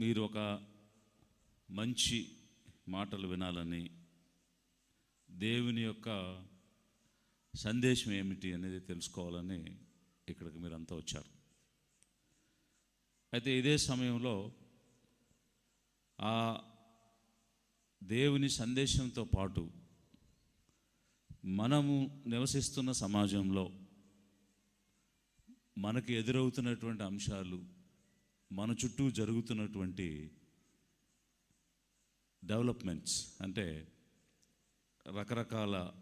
మీరు ఒక మంచి మాటలు వినాలని దేవుని యొక్క సందేశం ఏమిటి అనేది తెలుసుకోవాలని ఇక్కడికి మీరంతా వచ్చారు. అయితే ఇదే సమయంలో ఆ దేవుని సందేశంతో పాటు మనము నివసిస్తున్న సమాజంలో మనకి ఎదురవుతున్నటువంటి అంశాలు మన చుట్టూ జరుగుతున్నటువంటి డెవలప్మెంట్స్ అంటే రకరకాల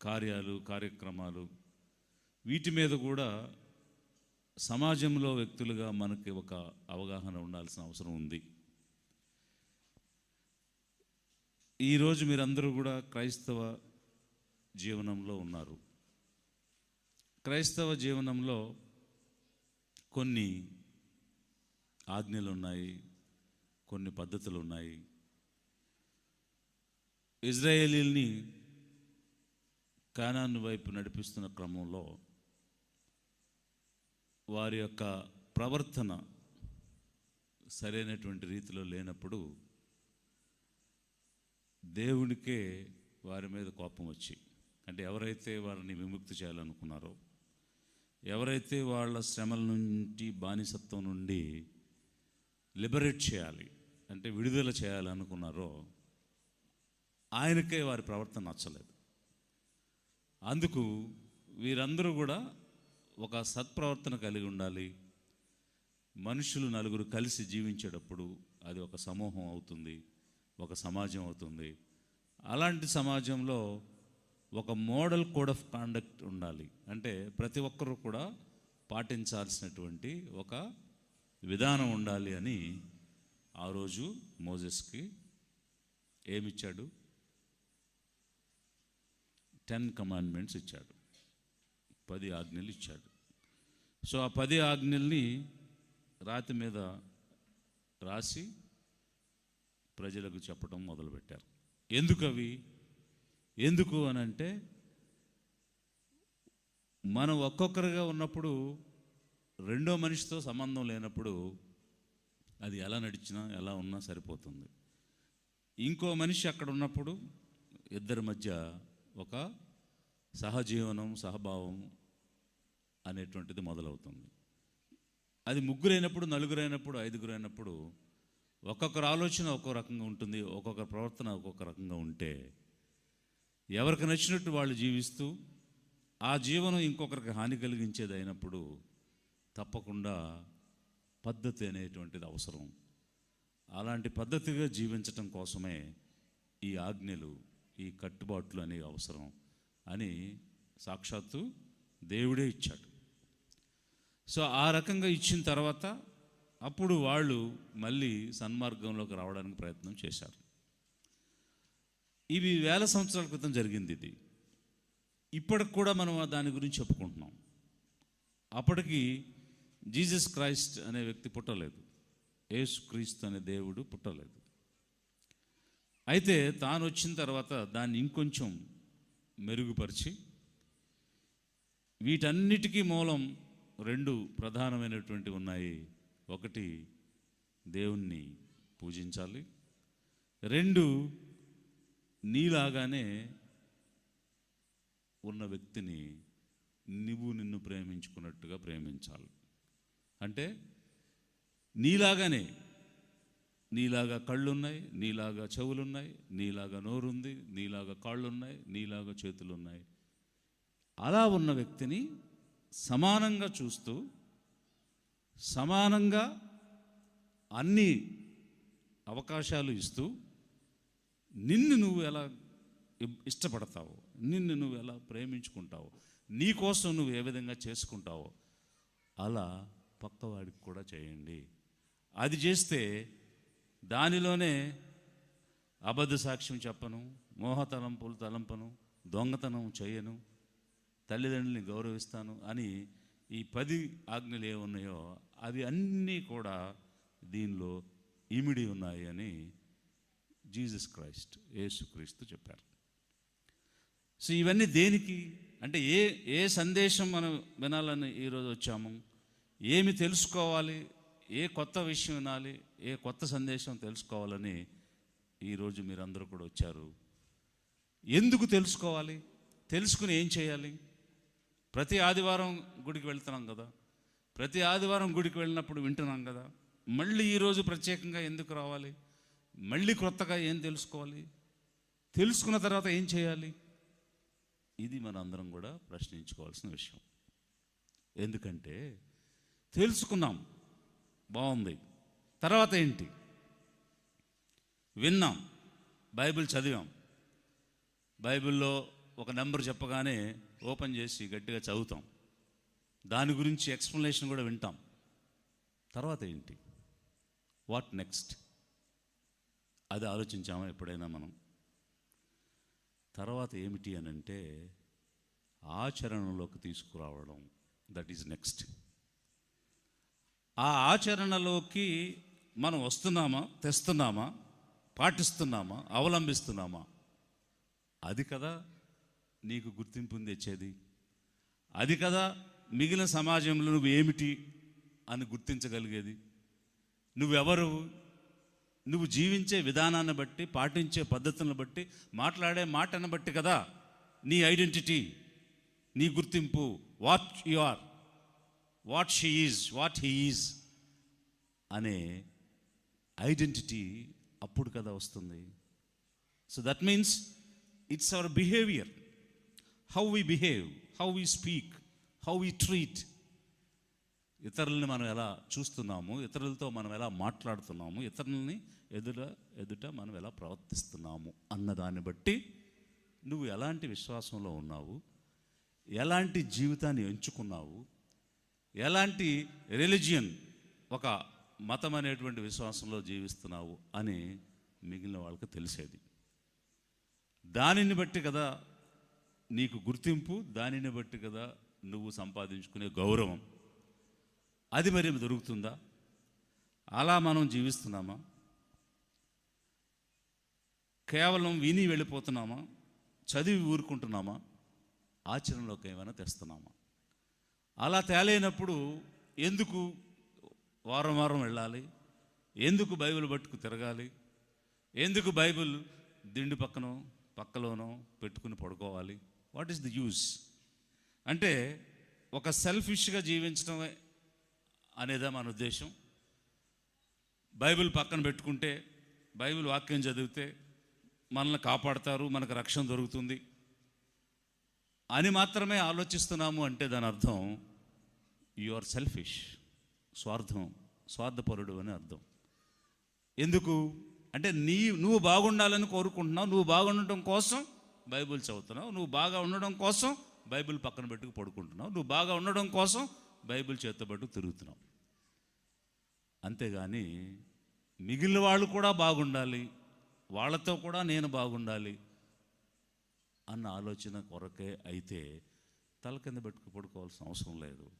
కార్యాలు కార్యక్రమాలు వీటి మీద కూడా సమాజంలో వ్యక్తులుగా మనకి ఒక అవగాహన ఉండాల్సిన అవసరం ఉంది. ఈరోజు మీరందరూ కూడా క్రైస్తవ జీవనంలో ఉన్నారు. క్రైస్తవ జీవనంలో కొన్ని ఆజ్ఞలు ఉన్నాయి కొన్ని పద్ధతులు ఉన్నాయి ఇజ్రాయేలీల్ని కానాన్ వైపు నడిపిస్తున్న క్రమంలో వారి యొక్క ప్రవర్తన సరైనటువంటి రీతిలో లేనప్పుడు దేవునికే వారి మీద కోపం వచ్చి అంటే ఎవరైతే వారిని విముక్తి చేయాలనుకున్నారో ఎవరైతే వాళ్ళ శ్రమల నుండి బానిసత్వం నుండి లిబరేట్ చేయాలి. అంటే విడుదల చేయాలనుకున్నారో ఆయనకే వారి ప్రవర్తన నచ్చలేదు. అందుకు వీరందరూ కూడా ఒక సత్ప్రవర్తన కలిగి ఉండాలి. మనుషులు నలుగురు కలిసి జీవించేటప్పుడు అది ఒక సమూహం అవుతుంది ఒక సమాజం అవుతుంది. అలాంటి సమాజంలో ఒక మోడల్ కోడ్ ఆఫ్ కాండక్ట్ ఉండాలి. అంటే ప్రతి ఒక్కరూ కూడా పాటించాల్సినటువంటి ఒక విధానం ఉండాలి అని ఆ రోజు మోజెస్కి ఏమిచ్చాడు? టెన్ కమాండ్మెంట్స్ ఇచ్చాడు. పది ఆజ్ఞలు ఇచ్చాడు. సో ఆ పది ఆజ్ఞల్ని రాతి మీద రాసి ప్రజలకు చెప్పడం మొదలుపెట్టారు. ఎందుకు అవి? ఎందుకు అని అంటే మనం ఒక్కొక్కరుగా ఉన్నప్పుడు రెండో మనిషితో సంబంధం లేనప్పుడు అది ఎలా నడిచినా ఎలా ఉన్నా సరిపోతుంది. ఇంకో మనిషి అక్కడ ఉన్నప్పుడు ఇద్దరి మధ్య ఒక సహజీవనం సహభావం అనేటువంటిది మొదలవుతుంది. అది ముగ్గురైనప్పుడు నలుగురైనప్పుడు ఐదుగురైనప్పుడు ఒక్కొక్కరు ఆలోచన ఒక్కో రకంగా ఉంటుంది ఒక్కొక్క ప్రవర్తన ఒక్కొక్క రకంగా ఉంటే ఎవరికి నచ్చినట్టు వాళ్ళు జీవిస్తూ ఆ జీవనం ఇంకొకరికి హాని కలిగించేది అయినప్పుడు తప్పకుండా పద్ధతి అనేటువంటిది అవసరం. అలాంటి పద్ధతిగా జీవించటం కోసమే ఈ ఆజ్ఞలు ఈ కట్టుబాట్లు అనేవి అవసరం అని సాక్షాత్తు దేవుడే ఇచ్చాడు. సో ఆ రకంగా ఇచ్చిన తర్వాత అప్పుడు వాళ్ళు మళ్ళీ సన్మార్గంలోకి రావడానికి ప్రయత్నం చేశారు. ఇవి వేల సంవత్సరాల క్రితం జరిగింది ఇది. ఇప్పటికి కూడా మనం దాని గురించి చెప్పుకుంటున్నాం. అప్పటికి జీసస్ క్రైస్ట్ అనే వ్యక్తి పుట్టలేదు. యేసు క్రీస్తు అనే దేవుడు పుట్టలేదు. అయితే తాను వచ్చిన తర్వాత దాన్ని ఇంకొంచెం మెరుగుపరిచి వీటన్నిటికీ మూలం రెండు ప్రధానమైనటువంటి ఉన్నాయి. ఒకటి దేవుణ్ణి పూజించాలి. రెండు నీలాగానే ఉన్న వ్యక్తిని నువ్వు నిన్ను ప్రేమించుకున్నట్టుగా ప్రేమించాలి. అంటే నీలాగానే నీలాగా కళ్ళున్నాయి నీలాగా చెవులున్నాయి నీలాగా నోరుంది నీలాగా కాళ్ళున్నాయి నీలాగా చేతులున్నాయి. అలా ఉన్న వ్యక్తిని సమానంగా చూస్తూ సమానంగా అన్ని అవకాశాలు ఇస్తూ నిన్ను నువ్వు ఎలా ఇష్టపడతావు నిన్ను నువ్వు ఎలా ప్రేమించుకుంటావు నీ కోసం నువ్వు ఏ విధంగా చేసుకుంటావో అలా పక్కవాడికి కూడా చేయండి. అది చేస్తే దానిలోనే అబద్ధ సాక్ష్యం చెప్పను మోహ తలంపులు తలంపను దొంగతనం చేయను తల్లిదండ్రుల్ని గౌరవిస్తాను అని ఈ పది ఆజ్ఞలు ఏ ఉన్నాయో అవి అన్నీ కూడా దీనిలో ఇమిడి ఉన్నాయి అని జీసస్ క్రైస్ట్ యేసుక్రీస్తు చెప్పారు. సో ఇవన్నీ దేనికి? అంటే ఏ ఏ సందేశం మనం వినాలని ఈరోజు వచ్చాము? ఏమి తెలుసుకోవాలి? ఏ కొత్త విషయం వినాలి? ఏ కొత్త సందేశం తెలుసుకోవాలని ఈరోజు మీరందరూ కూడా వచ్చారు. ఎందుకు తెలుసుకోవాలి? తెలుసుకుని ఏం చేయాలి? ప్రతి ఆదివారం గుడికి వెళ్తున్నాం కదా. ప్రతి ఆదివారం గుడికి వెళ్ళినప్పుడు వింటున్నాం కదా. మళ్ళీ ఈరోజు ప్రత్యేకంగా ఎందుకు రావాలి? మళ్ళీ కొత్తగా ఏం తెలుసుకోవాలి? తెలుసుకున్న తర్వాత ఏం చేయాలి? ఇది మన అందరం కూడా ప్రశ్నించుకోవాల్సిన విషయం. ఎందుకంటే తెలుసుకున్నాం బాగుంది. తర్వాత ఏంటి? విన్నాం. బైబిల్ చదివాం. బైబిల్లో ఒక నెంబర్ చెప్పగానే ఓపెన్ చేసి గట్టిగా చదువుతాం. దాని గురించి ఎక్స్ప్లెనేషన్ కూడా వింటాం. తర్వాత ఏంటి? వాట్ నెక్స్ట్ అది ఆలోచించామా ఎప్పుడైనా మనం? తర్వాత ఏమిటి అని అంటే ఆచరణలోకి తీసుకురావడం దట్ ఈజ్ నెక్స్ట్ ఆ ఆచరణలోకి మనం వస్తున్నామా తెస్తున్నామా పాటిస్తున్నామా అవలంబిస్తున్నామా? అది కదా నీకు గుర్తింపుని తెచ్చేది. అది కదా మిగిలిన సమాజంలో నువ్వు ఏమిటి అని గుర్తించగలిగేది. నువ్వెవరు? నువ్వు జీవించే విధానాన్ని బట్టి పాటించే పద్ధతులను బట్టి మాట్లాడే మాటను బట్టి కదా నీ ఐడెంటిటీ నీ గుర్తింపు. What you are what she is what he is అనే ఐడెంటిటీ అప్పుడు కదా వస్తుంది. So that means it's our behaviour how we behave how we speak how we treat ఇతరులని మనం ఎలా చూస్తున్నాము ఇతరులతో మనం ఎలా మాట్లాడుతున్నాము ఇతరులని ఎదుట ఎదుట మనం ఎలా ప్రవర్తిస్తున్నాము అన్నదాన్ని బట్టి నువ్వు ఎలాంటి విశ్వాసంలో ఉన్నావు ఎలాంటి జీవితాన్ని ఎంచుకున్నావు ఎలాంటి రిలిజియన్ ఒక మతం అనేటువంటి విశ్వాసంలో జీవిస్తున్నావు అని మిగిలిన వాళ్ళకి తెలిసేది. దానిని బట్టి కదా నీకు గుర్తింపు దానిని బట్టి కదా నువ్వు సంపాదించుకునే గౌరవం. అది మరి దొరుకుతుందా? అలా మనం జీవిస్తున్నామా? కేవలం విని వెళ్ళిపోతున్నామా? చదివి ఊరుకుంటున్నామా? ఆచరణలోకి ఏమైనా తెస్తున్నామా? అలా తేలైనప్పుడు ఎందుకు వారం వారం వెళ్ళాలి? ఎందుకు బైబిల్ పట్టుకు తిరగాలి? ఎందుకు బైబిల్ దిండి పక్కనో పక్కలోనో పెట్టుకుని పడుకోవాలి? వాట్ ఈస్ ది యూజ్ అంటే ఒక సెల్ఫిష్గా జీవించడమే అనేదా మన ఉద్దేశం. బైబిల్ పక్కన పెట్టుకుంటే బైబిల్ వాక్యం చదివితే మనల్ని కాపాడతారు మనకు రక్షణ దొరుకుతుంది అని మాత్రమే ఆలోచిస్తున్నాము అంటే దాని అర్థం యు ఆర్ సెల్ఫిష్ స్వార్థం స్వార్థపరుడు అని అర్థం. ఎందుకు? అంటే నీ నువ్వు బాగుండాలని కోరుకుంటున్నావు నువ్వు బాగుండటం కోసం బైబిల్ చదువుతున్నావు నువ్వు బాగా ఉండడం కోసం బైబిల్ పక్కన పెట్టుకు పడుకుంటున్నావు నువ్వు బాగా ఉండడం కోసం బైబిల్ చేతబట్టు తిరుగుతున్నావు. అంతేగాని మిగిలిన వాళ్ళు కూడా బాగుండాలి వాళ్ళతో కూడా నేను బాగుండాలి అన్న ఆలోచన కొరకే అయితే తల కింద పెట్టుకు పడుకోవాల్సిన అవసరం లేదు.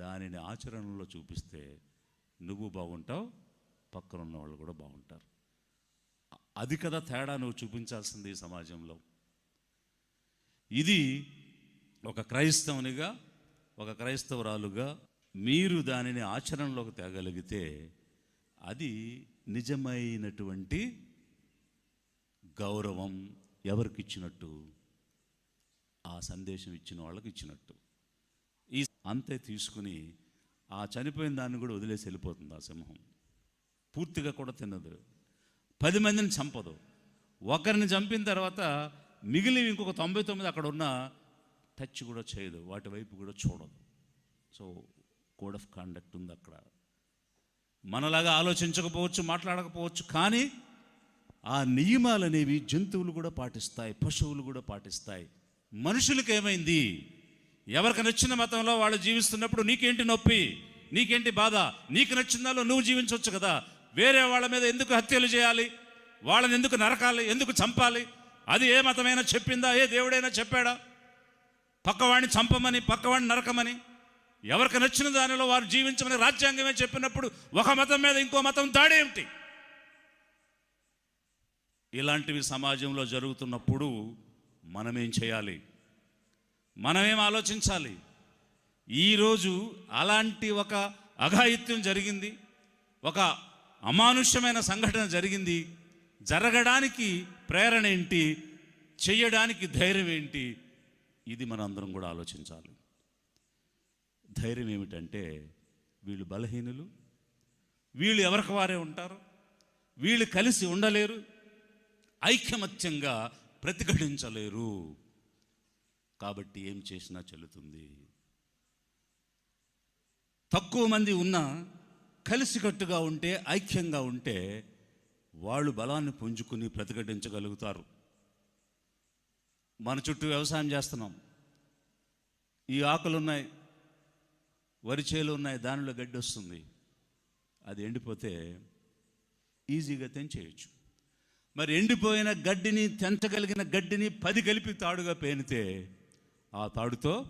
దానిని ఆచరణలో చూపిస్తే నువ్వు బాగుంటావు పక్కన ఉన్న వాళ్ళు కూడా బాగుంటారు. అది కదా తేడా నువ్వు చూపించాల్సింది ఈ సమాజంలో. ఇది ఒక క్రైస్తవునిగా ఒక క్రైస్తవురాలుగా మీరు దానిని ఆచరణలోకి తేగలిగితే అది నిజమైనటువంటి గౌరవం ఎవరికి ఇచ్చినట్టు ఆ సందేశం ఇచ్చిన వాళ్ళకి ఇచ్చినట్టు. ఈ అంతే తీసుకుని ఆ చనిపోయిన దాన్ని కూడా వదిలేసి వెళ్ళిపోతుంది ఆ సింహం. పూర్తిగా కూడా తినదు. పది మందిని చంపదు. ఒకరిని చంపిన తర్వాత మిగిలి ఇంకొక తొంభై తొమ్మిది అక్కడ ఉన్న టచ్ కూడా చేయదు. వాటి వైపు కూడా చూడదు. సో కోడ్ ఆఫ్ కాండక్ట్ ఉంది అక్కడ. మనలాగా ఆలోచించకపోవచ్చు మాట్లాడకపోవచ్చు కానీ ఆ నియమాలు అనేవి జంతువులు కూడా పాటిస్తాయి పశువులు కూడా పాటిస్తాయి. మనుషులకేమైంది ఎవరికి నచ్చిన మతంలో వాళ్ళు జీవిస్తున్నప్పుడు నీకేంటి నొప్పి? నీకేంటి బాధ? నీకు నచ్చిన దానిలో నువ్వు జీవించవచ్చు కదా. వేరే వాళ్ళ మీద ఎందుకు హత్యలు చేయాలి? వాళ్ళని ఎందుకు నరకాలి? ఎందుకు చంపాలి? అది ఏ మతమైనా చెప్పిందా? ఏ దేవుడైనా చెప్పాడా? పక్కవాడిని చంపమని పక్కవాడిని నరకమని? ఎవరికి నచ్చిన దానిలో వారు జీవించమని రాజ్యాంగమే చెప్పినప్పుడు ఒక మతం మీద ఇంకో మతం దాడేమిటి ఇలాంటివి సమాజంలో జరుగుతున్నప్పుడు మనమేం చేయాలి? మనమేం ఆలోచించాలి? ఈరోజు అలాంటి ఒక అఘాయిత్యం జరిగింది ఒక అమానుష్యమైన సంఘటన జరిగింది. జరగడానికి ప్రేరణ ఏంటి? చేయడానికి ధైర్యం ఏంటి? ఇది మనందరం కూడా ఆలోచించాలి. ధైర్యం ఏమిటంటే వీళ్ళు బలహీనులు వీళ్ళు ఎవరికి వారే ఉంటారు? వీళ్ళు కలిసి ఉండలేరు ఐకమత్యంగా ప్రతిఘటించలేరు. కాబట్టి ఏం చేసినా చెల్లుతుంది. తక్కువ మంది ఉన్నా కలిసికట్టుగా ఉంటే ఐక్యంగా ఉంటే వాళ్ళు బలాన్ని పుంజుకుని ప్రతిఘటించగలుగుతారు. మన చుట్టూ వ్యవసాయం చేస్తున్నాం. ఈ ఆకులు ఉన్నాయి వరి చేలు ఉన్నాయి దానిలో గడ్డి వస్తుంది. అది ఎండిపోతే ఈజీగా తెంచేయచ్చు. మరి ఎండిపోయిన గడ్డిని తెంచగలిగిన గడ్డిని పది కలిపి తాడుగా పేనితే ఆ తాడుతో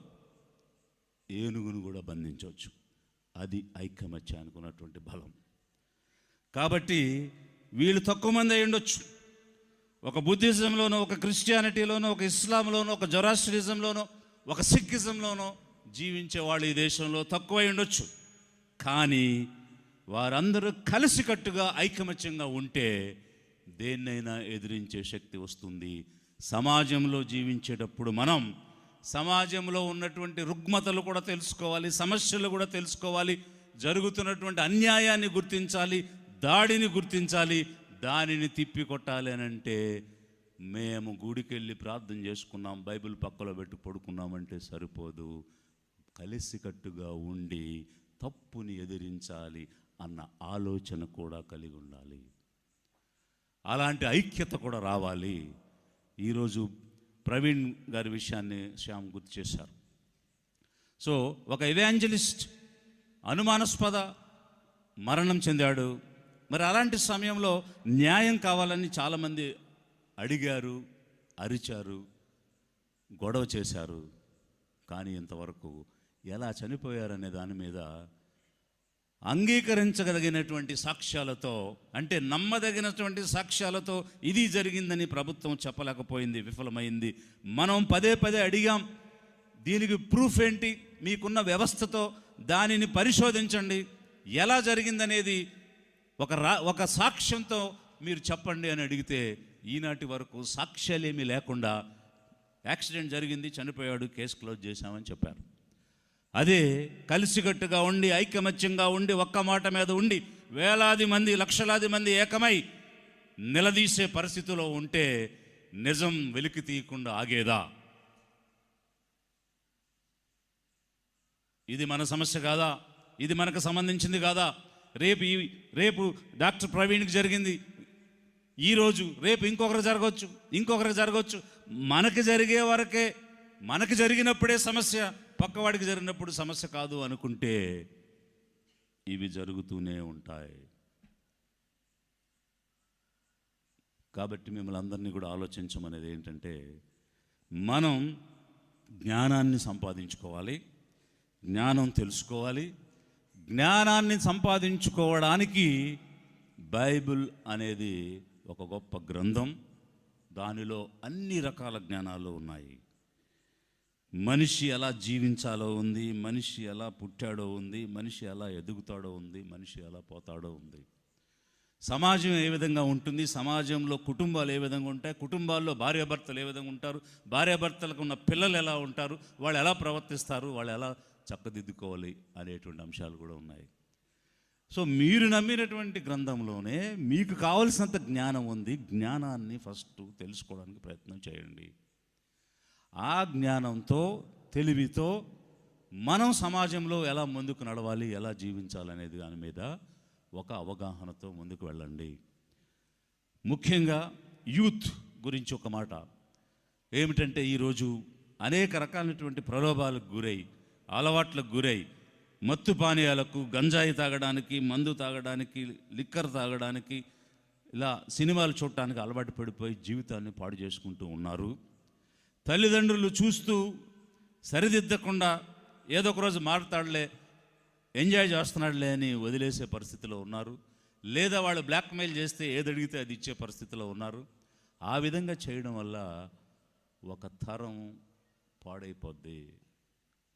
ఏనుగును కూడా బంధించవచ్చు. అది ఐకమత్యానికి ఉన్నటువంటి బలం. కాబట్టి వీళ్ళు తక్కువ మంది అయి ఉండొచ్చు. ఒక బుద్ధిజంలోనో ఒక క్రిస్టియానిటీలోనో ఒక ఇస్లాంలోనో ఒక జొరాస్ట్రిజంలోనో ఒక సిక్కిజంలోనో జీవించే వాళ్ళు ఈ దేశంలో తక్కువై ఉండొచ్చు. కానీ వారందరూ కలిసికట్టుగా ఐకమత్యంగా ఉంటే దేన్నైనా ఎదిరించే శక్తి వస్తుంది. సమాజంలో జీవించేటప్పుడు మనం సమాజంలో ఉన్నటువంటి రుగ్మతలు కూడా తెలుసుకోవాలి సమస్యలు కూడా తెలుసుకోవాలి జరుగుతున్నటువంటి అన్యాయాన్ని గుర్తించాలి దాడిని గుర్తించాలి దానిని తిప్పి కొట్టాలి అని అంటే మేము గుడికి వెళ్ళి ప్రార్థన చేసుకున్నాం బైబిల్ పక్కలో పెట్టి పడుకున్నామంటే సరిపోదు. కలిసికట్టుగా ఉండి తప్పుని ఎదిరించాలి అన్న ఆలోచన కూడా కలిగి ఉండాలి. అలాంటి ఐక్యత కూడా రావాలి. ఈరోజు ప్రవీణ్ గారి విషయాన్ని శ్యామ్ గుర్తు చేశారు. సో ఒక ఎవాంజలిస్ట్ అనుమానాస్పద మరణం చెందాడు. మరి అలాంటి సమయంలో న్యాయం కావాలని చాలామంది అడిగారు అరిచారు గొడవ చేశారు. కానీ ఇంతవరకు ఎలా చనిపోయారనే దాని మీద అంగీకరించగలిగినటువంటి సాక్ష్యాలతో అంటే నమ్మదగినటువంటి సాక్ష్యాలతో ఇది జరిగిందని ప్రభుత్వం చెప్పలేకపోయింది విఫలమైంది. మనం పదే పదే అడిగాం దీనికి ప్రూఫ్ ఏంటి? మీకున్న వ్యవస్థతో దానిని పరిశోధించండి. ఎలా జరిగిందనేది ఒక రా ఒక సాక్ష్యంతో మీరు చెప్పండి అని అడిగితే ఈనాటి వరకు సాక్ష్యాలేమీ లేకుండా యాక్సిడెంట్ జరిగింది చనిపోయాడు కేసు క్లోజ్ చేశామని చెప్పారు. అదే కలిసికట్టుగా ఉండి ఐకమత్యంగా ఉండి ఒక్క మాట మీద ఉండి వేలాది మంది లక్షలాది మంది ఏకమై నిలదీసే పరిస్థితిలో ఉంటే నిజం వెలికి తీయకుండా ఆగేదా? ఇది మన సమస్య కాదా? ఇది మనకు సంబంధించింది కాదా? రేపు ఈ రేపు డాక్టర్ ప్రవీణ్కి జరిగింది. ఈరోజు రేపు ఇంకొకరు జరగవచ్చు ఇంకొకరు జరగవచ్చు మనకి జరిగే వరకే మనకి జరిగినప్పుడే సమస్య. పక్కవాడికి జరిగినప్పుడు సమస్య కాదు అనుకుంటే ఇవి జరుగుతూనే ఉంటాయి. కాబట్టి మిమ్మల్ని అందరినీ కూడా ఆలోచించమనేది ఏంటంటే మనం జ్ఞానాన్ని సంపాదించుకోవాలి జ్ఞానం తెలుసుకోవాలి జ్ఞానాన్ని సంపాదించుకోవడానికి బైబిల్ అనేది ఒక గొప్ప గ్రంథం. దానిలో అన్ని రకాల జ్ఞానాలు ఉన్నాయి. మనిషి ఎలా జీవించాలో ఉంది మనిషి ఎలా పుట్టాడో ఉంది మనిషి ఎలా ఎదుగుతాడో ఉంది మనిషి ఎలా పోతాడో ఉంది. సమాజం ఏ విధంగా ఉంటుంది సమాజంలో కుటుంబాలు ఏ విధంగా ఉంటాయి కుటుంబాల్లో భార్యాభర్తలు ఏ విధంగా ఉంటారు భార్యాభర్తలకు ఉన్న పిల్లలు ఎలా ఉంటారు వాళ్ళు ఎలా ప్రవర్తిస్తారు వాళ్ళు ఎలా చక్కదిద్దుకోవాలి అనేటువంటి అంశాలు కూడా ఉన్నాయి. సో మీరు నమ్మినటువంటి గ్రంథంలోనే మీకు కావలసినంత జ్ఞానం ఉంది జ్ఞానాన్ని ఫస్ట్ తెలుసుకోవడానికి ప్రయత్నం చేయండి. ఆ జ్ఞానంతో తెలివితో మనం సమాజంలో ఎలా ముందుకు నడవాలి ఎలా జీవించాలనేది దాని మీద ఒక అవగాహనతో ముందుకు వెళ్ళండి. ముఖ్యంగా యూత్ గురించి ఒక మాట. ఏమిటంటే ఈరోజు అనేక రకాలైనటువంటి ప్రలోభాలకు గురై అలవాట్లకు గురై మత్తు పానీయాలకు గంజాయి తాగడానికి మందు తాగడానికి లిక్కర్ తాగడానికి ఇలా సినిమాలు చూడటానికి అలవాటు పడిపోయి జీవితాన్ని పాడు చేసుకుంటూ ఉన్నారు. తల్లిదండ్రులు చూస్తూ సరిదిద్దకుండా ఏదో ఒకరోజు మారుతాడులే ఎంజాయ్ చేస్తున్నాడులే అని వదిలేసే పరిస్థితిలో ఉన్నారు. లేదా వాళ్ళు బ్లాక్మెయిల్ చేస్తే ఏదడిగితే అది ఇచ్చే పరిస్థితిలో ఉన్నారు. ఆ విధంగా చేయడం వల్ల ఒక తరం పాడైపోద్ది.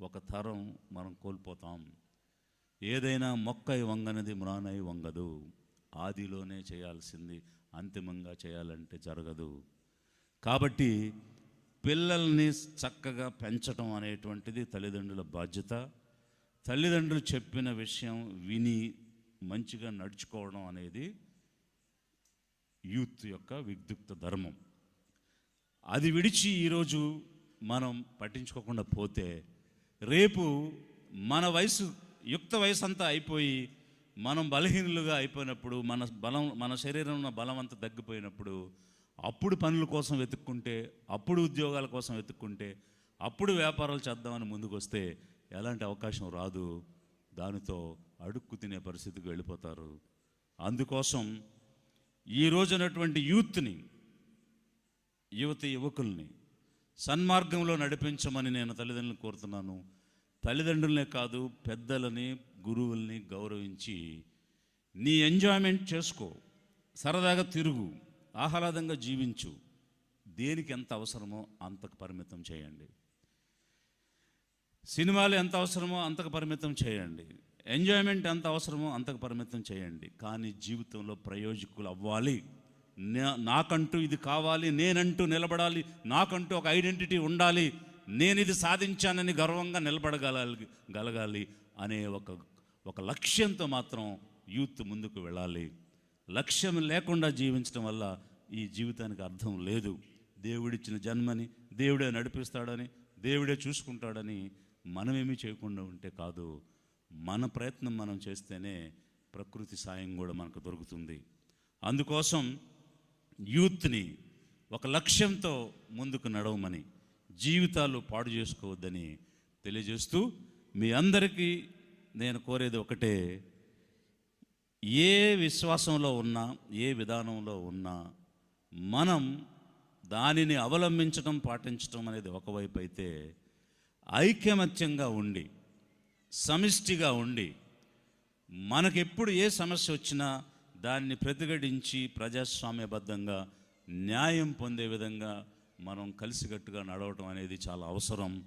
ఒక తరం మనం కోల్పోతాం. ఏదైనా మొక్కై వంగనది మ్రానై వంగదు. ఆదిలోనే చేయాల్సింది అంతిమంగా చేయాలంటే జరగదు. కాబట్టి పిల్లల్ని చక్కగా పెంచడం అనేటువంటిది తల్లిదండ్రుల బాధ్యత. తల్లిదండ్రులు చెప్పిన విషయం విని మంచిగా నడుచుకోవడం అనేది యూత్ యొక్క విద్యుక్త ధర్మం. అది విడిచి ఈరోజు మనం పట్టించుకోకుండా పోతే రేపు మన వయసు యుక్త వయసు అంతా అయిపోయి మనం బలహీనులుగా అయిపోయినప్పుడు మన బలం మన శరీరంలో ఉన్న బలం అంతా తగ్గిపోయినప్పుడు అప్పుడు పనుల కోసం వెతుక్కుంటే అప్పుడు ఉద్యోగాల కోసం వెతుక్కుంటే అప్పుడు వ్యాపారాలు చేద్దామని ముందుకొస్తే ఎలాంటి అవకాశం రాదు. దానితో అడుక్కు తినే పరిస్థితికి వెళ్ళిపోతారు. అందుకోసం ఈ రోజునటువంటి యూత్ని యువతి యువకుల్ని సన్మార్గంలో నడిపించమని నేను తల్లిదండ్రులను కోరుతున్నాను. తల్లిదండ్రులనే కాదు పెద్దలని గురువుల్ని గౌరవించి నీ ఎంజాయ్మెంట్ చేసుకో. సరదాగా తిరుగు. ఆహ్లాదంగా జీవించు. దేనికి ఎంత అవసరమో అంతకు పరిమితం చేయండి. సినిమాలు ఎంత అవసరమో అంతకు పరిమితం చేయండి. ఎంజాయ్మెంట్ ఎంత అవసరమో అంతకు పరిమితం చేయండి. కానీ జీవితంలో ప్రయోజకులు అవ్వాలి. నా- నాకంటూ ఇది కావాలి నేనంటూ నిలబడాలి నాకంటూ ఒక ఐడెంటిటీ ఉండాలి నేను ఇది సాధించానని గర్వంగా నిలబడగలాలి గలగాలి అనే ఒక ఒక లక్ష్యంతో మాత్రం యూత్ ముందుకు వెళ్ళాలి. లక్ష్యం లేకుండా జీవించడం వల్ల ఈ జీవితానికి అర్థం లేదు. దేవుడిచ్చిన జన్మని దేవుడే నడిపిస్తాడని దేవుడే చూసుకుంటాడని మనమేమీ చేయకుండా ఉంటే కాదు మన ప్రయత్నం మనం చేస్తేనే ప్రకృతి సాయం కూడా మనకు దొరుకుతుంది. అందుకోసం యూత్ని ఒక లక్ష్యంతో ముందుకు నడవమని జీవితాలు పాడు చేసుకోవద్దని తెలియజేస్తూ మీ అందరికీ నేను కోరేది ఒకటే ఏ విశ్వాసంలో ఉన్నా ఏ విధానంలో ఉన్నా మనం దానిని అవలంబించడం పాటించడం అనేది ఒకవైపు అయితే ఐకమత్యంగా ఉండి సమిష్టిగా ఉండి మనకెప్పుడు ఏ సమస్య వచ్చినా దాన్ని ప్రతిఘటించి ప్రజాస్వామ్యబద్ధంగా న్యాయం పొందే విధంగా మనం కలిసికట్టుగా నడవటం అనేది చాలా అవసరం.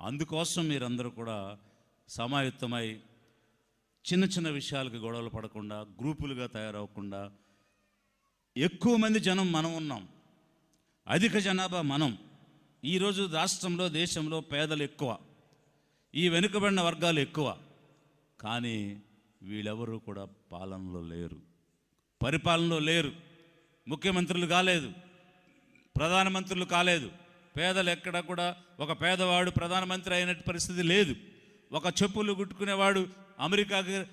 అందుకోసం మీరందరూ కూడా సమాయుత్తమై చిన్న చిన్న విషయాలకు గొడవలు పడకుండా గ్రూపులుగా తయారవకుండా ఎక్కువ మంది జనం మనం ఉన్నాం. అధిక జనాభా మనం. ఈరోజు రాష్ట్రంలో దేశంలో పేదలు ఎక్కువ. ఈ వెనుకబడిన వర్గాలు ఎక్కువ. కానీ వీళ్ళెవరూ కూడా పాలనలో లేరు. పరిపాలనలో లేరు. ముఖ్యమంత్రులు కాలేదు. ప్రధానమంత్రులు కాలేదు. పేదలు ఎక్కడ కూడా ఒక పేదవాడు ప్రధానమంత్రి అయినట్టు పరిస్థితి లేదు. ఒక చెప్పులు కుట్టుకునేవాడు అమెరికాకి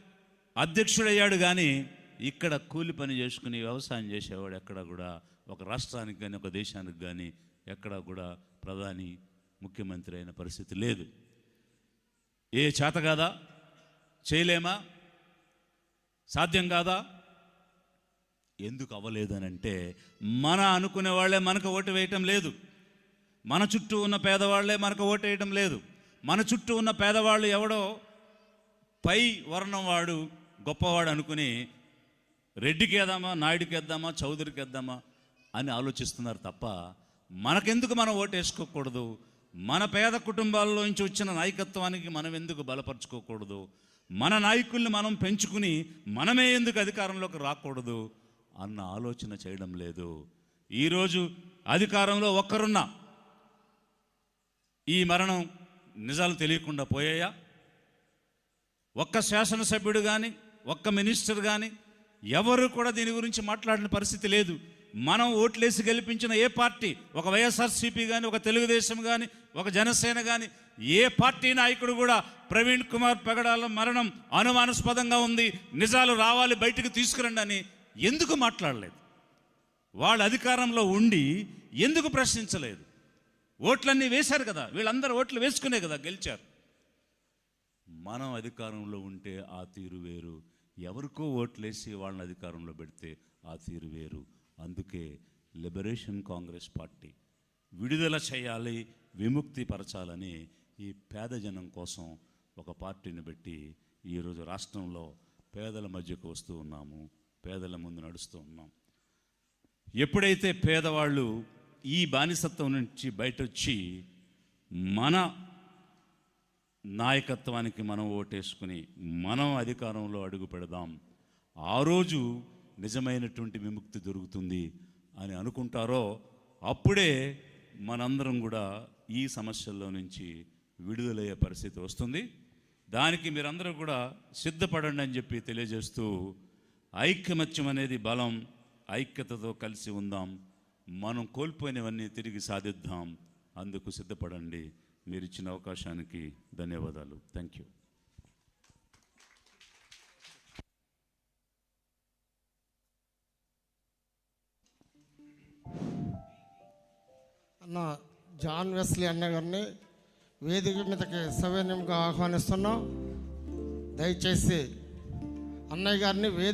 అధ్యక్షుడయ్యాడు కానీ ఇక్కడ కూలి పని చేసుకుని వ్యవసాయం చేసేవాడు ఎక్కడ కూడా ఒక రాష్ట్రానికి కానీ ఒక దేశానికి కానీ ఎక్కడ కూడా ప్రధాని ముఖ్యమంత్రి అయిన పరిస్థితి లేదు. ఏ చేత కాదా? చేయలేమా? సాధ్యం కాదా? ఎందుకు అవ్వలేదనంటే మన అనుకునే వాళ్ళే మనకు ఓటు వేయటం లేదు. మన చుట్టూ ఉన్న పేదవాళ్ళే మనకు ఓటు వేయటం లేదు. మన చుట్టూ ఉన్న పేదవాళ్ళు ఎవడో పై వర్ణం వాడు గొప్పవాడు అనుకుని రెడ్డికి వేద్దామా నాయుడికి వేద్దామా చౌదరికి వేద్దామా అని ఆలోచిస్తున్నారు తప్ప మనకెందుకు మనం ఓటు వేసుకోకూడదు మన పేద కుటుంబాల్లోంచి వచ్చిన నాయకత్వానికి మనం ఎందుకు బలపరుచుకోకూడదు? మన నాయకుల్ని మనం పెంచుకుని మనమే ఎందుకు అధికారంలోకి రాకూడదు? అన్న ఆలోచన చేయడం లేదు. ఈరోజు అధికారంలో ఒక్కరున్నా. ఈ మరణం నిజాలు తెలియకుండా పోయాయా? ఒక్క శాసనసభ్యుడు కానీ ఒక్క మినిస్టర్ కానీ ఎవరు కూడా దీని గురించి మాట్లాడిన పరిస్థితి లేదు. మనం ఓట్లేసి గెలిపించిన ఏ పార్టీ ఒక వైఎస్ఆర్సీపీ కానీ ఒక తెలుగుదేశం కానీ ఒక జనసేన కానీ ఏ పార్టీ నాయకుడు కూడా ప్రవీణ్ కుమార్ పెగడాల మరణం అనుమానాస్పదంగా ఉంది నిజాలు రావాలి బయటికి తీసుకురండి అని ఎందుకు మాట్లాడలేదు? వాళ్ళు అధికారంలో ఉండి ఎందుకు ప్రశ్నించలేదు? ఓట్లన్నీ వేశారు కదా వీళ్ళందరూ ఓట్లు వేసుకునే కదా గెలిచారు. మనం అధికారంలో ఉంటే ఆ తీరు వేరు. ఎవరికో ఓట్లేసి వాళ్ళని అధికారంలో పెడితే ఆ తీరు వేరు. అందుకే లిబరేషన్ కాంగ్రెస్ పార్టీ విడుదల చేయాలి విముక్తి పరచాలని ఈ పేద జనం కోసం ఒక పార్టీని పెట్టి ఈరోజు రాష్ట్రంలో పేదల మధ్యకు వస్తూ ఉన్నాము పేదల ముందు నడుస్తూ ఉన్నాం. ఎప్పుడైతే పేదవాళ్ళు ఈ బానిసత్వం నుంచి బయట వచ్చి మన నాయకత్వానికి మనం ఓటేసుకుని మనం అధికారంలో అడుగు పెడదాం. ఆ రోజు నిజమైనటువంటి విముక్తి దొరుకుతుంది అని అనుకుంటారో అప్పుడే మనందరం కూడా ఈ సమస్యల్లో నుంచి విడుదలయ్యే పరిస్థితి వస్తుంది. దానికి మీరందరూ కూడా సిద్ధపడండి అని చెప్పి తెలియజేస్తూ ఐక్యమత్యం అనేది బలం ఐక్యతతో కలిసి ఉందాం. మనం కోల్పోయినవన్నీ తిరిగి సాధిద్దాం. అందుకు సిద్ధపడండి. మీరు ఇచ్చిన అవకాశానికి ధన్యవాదాలు. థ్యాంక్ యూ అన్న జాన్ వెస్లీ అన్న గారిని వేదిక మీదకి సవినయంగా ఆహ్వానిస్తున్నాం. దయచేసి అన్నయ్య గారిని వేదిక